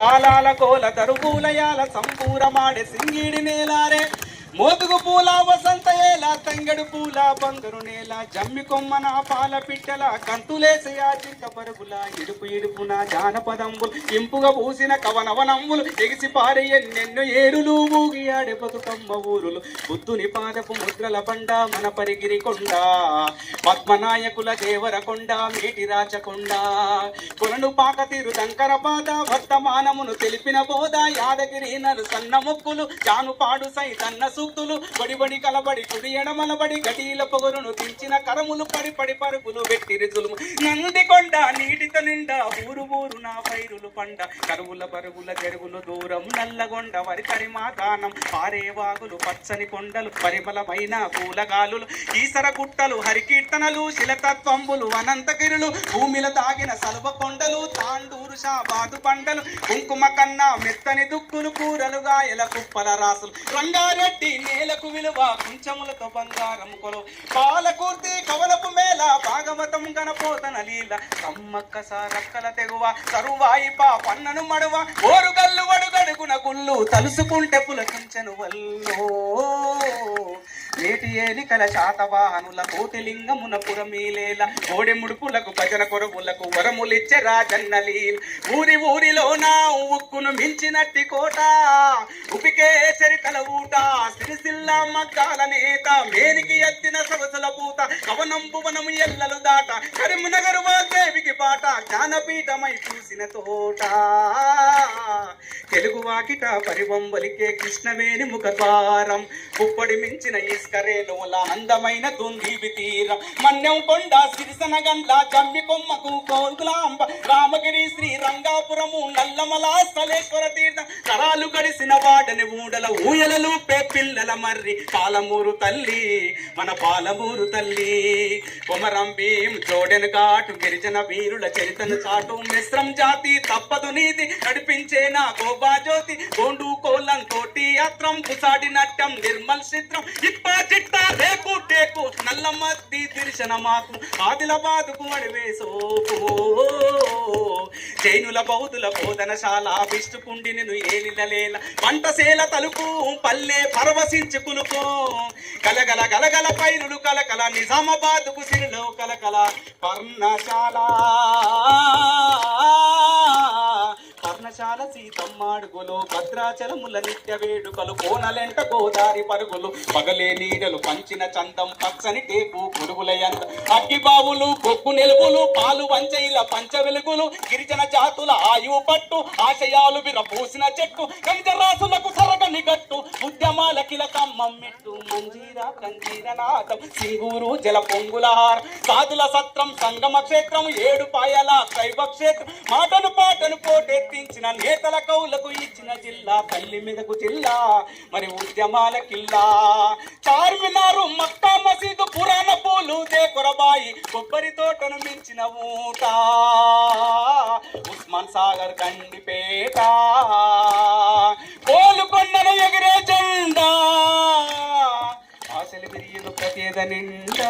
కాలాల కోల తరుపూలయాల సంపూరమాడే సింగిడి నేలారే. మోతుగు పూల వసంత ఏల తంగడు పూల బంగరు నేల జమ్మి కొమ్మన పాల పిట్టల కంతులేసయా చింత పరుగుల ఇడుపు ఇడుపున జానపదంబులు ఇంపుగా పూసిన కవనవనంబులు ఎగిసి పారే ఎన్నెన్నో ఏరులు ఊగియాడే బతుకమ్మ ఊరులు. బుద్ధుని పాదపు ముద్రల బండ మన పరిగిరి కొండ పద్మనాయకుల దేవర కొండ మేటి రాచకొండ కొలను పాకతీరు దంకర పాద వర్తమానమును తెలిపిన బోధ యాదగిరి నలు సన్న మొక్కులు జానుపాడు సైతన్న సూక్తులు బడి బడి కలబడి కుడి ఎడమలబడి గటీల పొగరును తీర్చిన కరములు పడి పడి పరుగులు వెట్టి రిజులు. నంది కొండ నీటితో నిండా ఊరు ఊరు నా పైరులు పండ. కరువుల బరువుల చెరువులు దూరం నల్లగొండ వరి కరిమాదానం పారే వాగులు పచ్చని కొండలు పరిమళమైన పూలగాలులు ఈసర గుట్టలు హరికీర్తనలు శిలతత్వంబులు అనంతగిరులు భూమిల తాగిన సలువ కొండలు తాండూరు షాబాదు పంటలు కుంకుమ కన్నా మెత్తని దుక్కులు కూరలుగా ఎల కుప్పల రాసులు. రంగారెడ్డి నేలకు విలువ కుంచములతో బంగారం కొలు పాలకూర్తి కవలపు మేళ భాగవతం గణపోతన లీల. సమ్మక్క సారక్కల తెగువ సరువాయి పా పన్నను మడువ ఓరుగల్లు వడుగడుగున గుళ్ళు తలుసుకుంటే పులకించను వల్లో. నేటి ఏలికల శాతవాహనుల కోటిలింగమున పురమీలేల కోడి ముడుపులకు భజన కొరవులకు వరములిచ్చే రాజన్నలి ఊరి ఊరిలో నా ఉక్కును మించినట్టి కోట ఉపికే చరితల ఊట సిరిసిల్ల మగ్గాల నేత మేనికి ఎత్తిన సవసుల పూత కవనం భువనము ఎల్లలు దాట కరీంనగర్ దేవికి బాట జ్ఞానపీఠమై చూసిన తోట. తెలుగు వాకిట పరిబొంబలికే కృష్ణవేణి ముఖద్వారం. పుప్పడి మించిన ఇస్కరేణుల అందమైన తుంగివి తీరం. మన్యం కొండ సిరిసన గండ్ల జమ్మి కొమ్మకు కోగులాంబ రామగిరి శ్రీ రంగాపురము నల్లమల స్థలేశ్వర తీర్థం. తరాలు గడిసిన వాడని ఊడల ఊయలలు పే పిల్లల మర్రి. పాలమూరు తల్లి మన పాలమూరు తల్లి. కొమరం భీం జోడెను కాటు గిరిజన వీరుల చరితను చాటు. మిశ్రం జాతి తప్పదు నీతి నడిపించే నా గోబా జ్యోతి గోండు కోలం కోటి యాత్రం కుసాడి నట్టం నిర్మల్ చిత్రం. ఇప్ప చిట్ట రేపు టేకు నల్లమద్ది దర్శన మాకు. ఆదిలాబాదుకు అడివేసోపు జైనుల బౌద్ధుల బోధనశాల విష్ణుకుండి నేను ఏలిలలేల వంటసేల తలుపు పల్లె పరవశించు కులుకో గలగల గలగల పైరులు కలకల నిజామాబాద్కు సిరిలో కలకల పర్ణశాల. సీతమ్మాడుగులు భద్రాచలముల నిత్య వేడుకలు కోనలెంట గోదారి పరుగులు పగలే నీడలు పంచిన చందం పచ్చని టేపు పురుగులయంత అగ్గిబావులు బొగ్గు నిలుపులు పాలు వంచైల పంచ వెలుగులు గిరిజన జాతుల ఆయువు పట్టు ఆశయాలు విరపూసిన చెట్టు కంజరాసులకు కిలకమ్మం మంజీర మంజీరా కంజీర సింగూరు జల పొంగులహార సాధుల సత్రం సంగమ క్షేత్రం ఏడు పాయల శైవ క్షేత్రం. మాటను పాటను పోటెత్తించిన నేతల కౌలకు ఇచ్చిన జిల్లా తల్లి మీదకు జిల్లా మరి ఉద్యమాల కిల్లా. చార్మినారు మక్కా మసీదు పురాణ పూలు దేకొరబాయి కొబ్బరి తోటను మించిన ఊట. ఉస్మాన్ సాగర్ గండిపేట. ಎದ ನಿಂದ